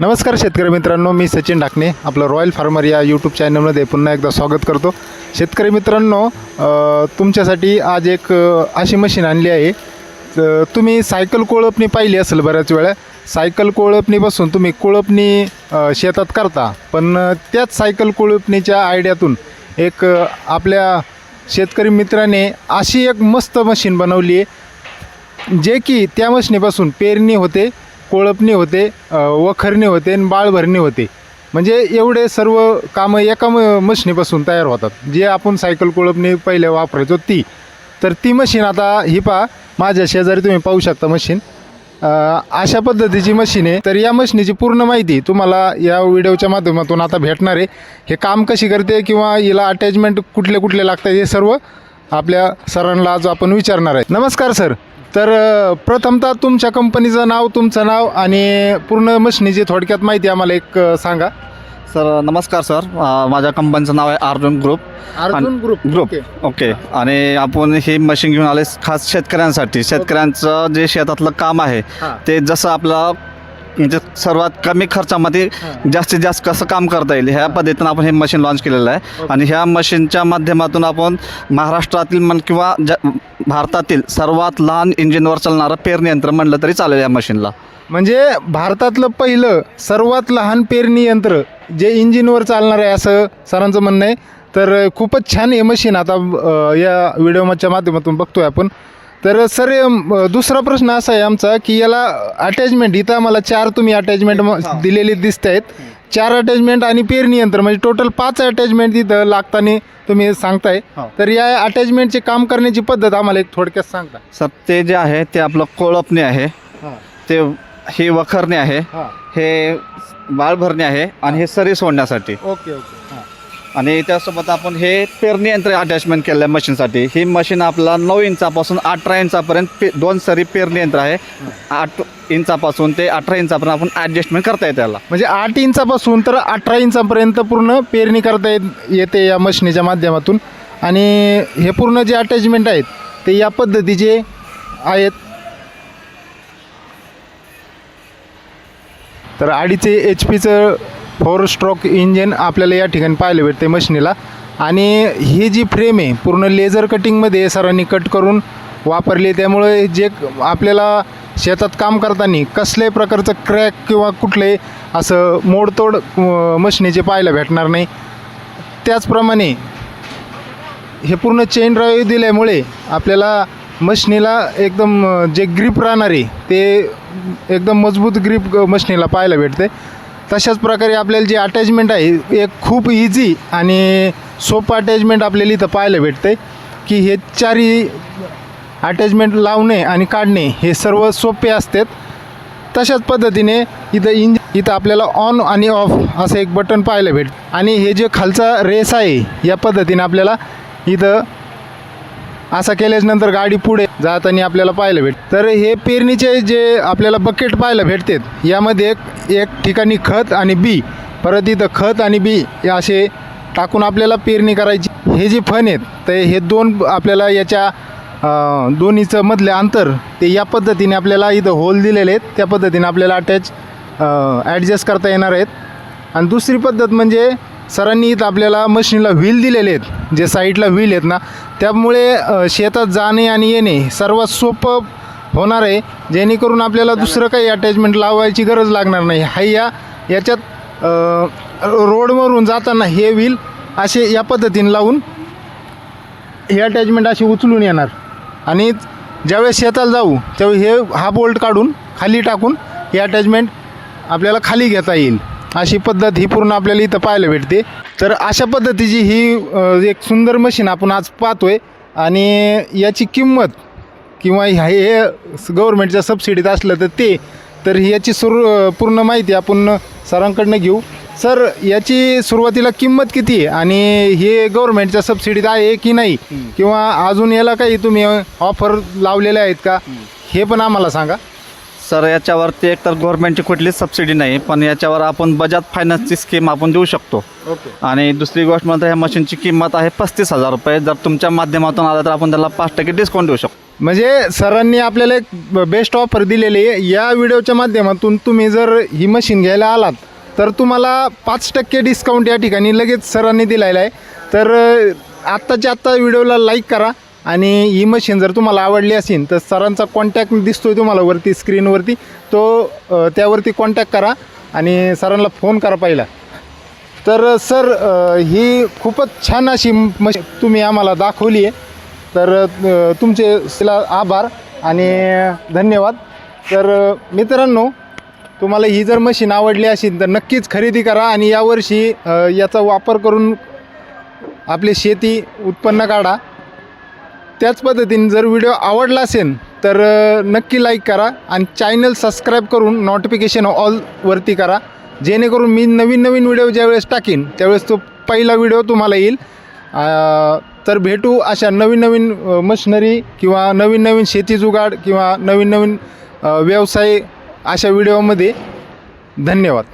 नमस्कार शेतकरी मित्रांनो मी सचिन ढाकणे आपलं रॉयल फार्मर या यूट्यूब चॅनलमध्ये पुन्हा एकदा स्वागत करतो. शेतकरी मित्रांनो तुमच्यासाठी आज एक अशी मशीन आणली आहे. तर तुम्ही सायकल कोळपणी पाहिली असेल बऱ्याच वेळा. सायकल कोळपणीपासून तुम्ही कोळपणी शेतात करता. पण त्याच सायकल कोळपणीच्या आयडियातून एक आपल्या शेतकरी मित्राने अशी एक मस्त मशीन बनवली आहे जे की त्या मशीनीपासून पेरणी होते. कोळपणी होते वखरणी होते आणि बाळभरणी होते. म्हणजे एवढे सर्व कामं एका म तयार होतात. जे आपण सायकल कोळपणी पहिले वापरायचो ती. तर ती मशीन आता ही पहा माझ्या शेजारी तुम्ही पाहू शकता मशीन. अशा पद्धतीची मशीन आहे. तर या मशीनीची पूर्ण माहिती तुम्हाला या व्हिडिओच्या माध्यमातून आता भेटणार आहे. हे काम कशी करते किंवा हिला अटॅचमेंट कुठले कुठले लागतात हे सर्व आपल्या सरांना आज आपण विचारणार आहे. नमस्कार सर. तर प्रथमतः तुमच्या कंपनीचं नाव तुमचं नाव आणि पूर्ण मशीनीची थोडक्यात माहिती आम्हाला एक सांगा. सर नमस्कार सर. अ, माझ्या कंपनीचं नाव आहे Arjun group. Arjun group group. Okay. Okay. आणि आपण ही मशीन घेऊन आले खास शेतकऱ्यांसाठी. शेतकऱ्यांचं जे शेतातलं काम आहे हां. ते जसं आपलं म्हणजे सर्वात कमी खर्चामध्ये. जास्तीत जास्त कसं काम करता येईल? ह्या पद्धतीनं आपण हे मशीन लॉन्च केलेलं आहे. आणि ह्या मशीनच्या माध्यमातून आपण महाराष्ट्रातील मन किंवा ज भारतातील सर्वात लहान इंजिनवर चालणारं पेरणी यंत्र म्हणलं तरी चालेल या मशीनला म्हणजे भारतातलं पहिलं सर्वात लहान पेरणी यंत्र जे इंजिनवर चालणार आहे असं सरांचं म्हणणं आहे. तर खूपच छान हे मशीन आता या व्हिडिओच्या माध्यमातून बघतोय आपण. तर सर अ, दुसरा प्रश्न असा आहे आमचा की याला अटॅचमेंट इथं आम्हाला चार तुम्ही अटॅचमेंट दिलेले दिसत आहेत चार अटॅचमेंट आणि पेरणी यंत्र म्हणजे टोटल पाच अटॅचमेंट तिथं लागताना तुम्ही सांगताय. हो. तर या अटॅचमेंटचे काम करण्याची पद्धत आम्हाला एक थोडक्यात सांगता सर ते जे आहे ते आपलं कोळपणे आहे. ते हे वखरणे आहे. हां. हे बाळ भरणे आहे आणि हे सरी सोडण्यासाठी. Okay okay. हां. आणि त्यासोबत आपण हे पेरणी यंत्र अटॅचमेंट केलं आहे मशीनसाठी ही मशीन आपला नऊ इंचापासून अठरा इंचापर्यंत पे दोन सरी पेरणी यंत्र आहे. आठ इंचापासून ते अठरा इंचापर्यंत आपण ॲडजस्टमेंट करता येते त्याला म्हणजे आठ इंचापासून तर अठरा इंचापर्यंत पूर्ण पेरणी करता येत येते या मशीनीच्या माध्यमातून. आणि हे पूर्ण जे अटॅचमेंट आहेत ते या पद्धतीचे आहेत. तर अडीचे एच पीचं फोर स्ट्रोक इंजिन आपल्याला या ठिकाणी पाहायला भेटते मशिनीला. आणि ही जी फ्रेम आहे पूर्ण लेझर कटिंगमध्ये सरांनी कट करून वापरली त्यामुळे जे आपल्याला शेतात काम करताना कसल्याही प्रकारचं क्रॅक किंवा कुठले असं मोडतोड अं, मशिनीचे पाहायला भेटणार नाही. त्याचप्रमाणे हे पूर्ण चेन ड्राईव्ह दिल्यामुळे आपल्याला मशनीला एकदम जे ग्रीप राहणार आहे ते एकदम मजबूत ग्रीप मशनीला पाहायला भेटते. तशाच प्रकारे आपल्याला जी अटॅचमेंट आहे एक खूप इझी आणि सोपं अटॅचमेंट आपल्याला इथं पाहायला भेटते की हे चारही अटॅचमेंट लावणे आणि काढणे हे सर्व सोपे असतात. तशाच पद्धतीने इथं इंज इथं आपल्याला ऑन आणि ऑफ असं एक बटन पाहायला भेट आणि हे जे खालचा रेस आहे या पद्धतीने आपल्याला इथं असा केल्याच्यानंतर गाडी पुढे जाताना आपल्याला पाहायला भेट तर हे पेरणीचे जे आपल्याला बकेट पाहायला भेटतात यामध्ये एक एक ठिकाणी खत आणि बी परत इथं खत आणि बी असे टाकून आपल्याला पेरणी करायची. हे जे फन आहेत तर हे दोन आपल्याला याच्या दोन्हीचं मधले अंतर ते या पद्धतीने आपल्याला इथं होल दिलेले आहेत. त्या पद्धतीने आपल्याला अटॅच ॲडजस्ट करता येणार आहेत. आणि दुसरी पद्धत म्हणजे सरांनी इथं आपल्याला मशीनला व्हील दिलेले आहेत. जे साईडला व्हील आहेत ना त्यामुळे अ, शेतात जाणे आणि येणे सर्वात सोपं होणार आहे. जेणेकरून आपल्याला दुसरं काही अटॅचमेंट लावायची गरज लागणार नाही. हा या याच्यात अ, रोडवरून जाताना हे व्हील असे या पद्धतीने लावून हे अटॅचमेंट अशी उचलून येणार. आणि ज्यावेळेस शेताला जाऊ त्यावेळी हे हा बोल्ट काढून खाली टाकून हे अटॅचमेंट आपल्याला खाली घेता येईल. अशी पद्धत ही पूर्ण आपल्याला इथं पाहायला भेटते. तर अशा पद्धतीची ही एक सुंदर मशीन आपण आज पाहतोय. आणि याची किंमत किंवा ह्या- हे गव्हर्मेंटच्या सबसिडीत असलं तर ते तर याची सुरू पूर्ण माहिती आपण सरांकडनं घेऊ. सर याची सुरुवातीला किंमत किती आहे? आणि हे गव्हर्मेंटच्या सबसिडीत आहे की नाही? किंवा अजून याला काही तुम्ही ऑफर लावलेल्या आहेत का? हे पण आम्हाला सांगा. सर याच्यावरती एकतर गव्हर्नमेंटची कुठलीच सबसिडी नाही पण याच्यावर आपण बजाज फायनान्सची स्कीम आपण देऊ शकतो. ओके आणि दुसरी गोष्ट म्हणजे ह्या मशीनची किंमत आहे पस्तीस हजार रुपये. जर तुमच्या माध्यमातून आला तर आपण त्याला पाच टक्के डिस्काउंट देऊ शकतो. म्हणजे सरांनी आपल्याला एक बेस्ट ऑफर दिलेली आहे. या व्हिडिओच्या माध्यमातून तुम्ही जर ही मशीन घ्यायला आलात तर तुम्हाला पाच टक्के डिस्काउंट या ठिकाणी लगेच सरांनी दिलेला आहे. तर आत्ताच्या आत्ता व्हिडिओला लाईक करा. आणि ही मशीन जर तुम्हाला आवडली असेल तर सरांचा कॉन्टॅक्ट दिसतोय तुम्हाला वरती स्क्रीनवरती तो त्यावरती कॉन्टॅक्ट करा आणि सरांना फोन करा पहिला. तर सर ही खूपच छान अशी मशीन तुम्ही आम्हाला दाखवली आहे. तर तुमचे तिला आभार आणि धन्यवाद. तर मित्रांनो तुम्हाला ही जर मशीन आवडली असेल तर नक्कीच खरेदी करा आणि यावर्षी याचा वापर करून आपली शेती उत्पन्न काढा. त्याच पद्धतीने जर व्हिडिओ आवडला असेल तर नक्की लाईक करा आणि चॅनल सबस्क्राईब करून नोटिफिकेशन ऑलवरती करा. जेणेकरून मी नवीन नवीन व्हिडिओ ज्यावेळेस टाकीन त्यावेळेस तो पहिला व्हिडिओ तुम्हाला येईल. तर भेटू अशा नवीन नवीन मशनरी मशिनरी किंवा नवीन नवीन शेती जुगाड किंवा नवीन नवीन व्यवसाय अशा व्हिडिओमध्ये धन्यवाद.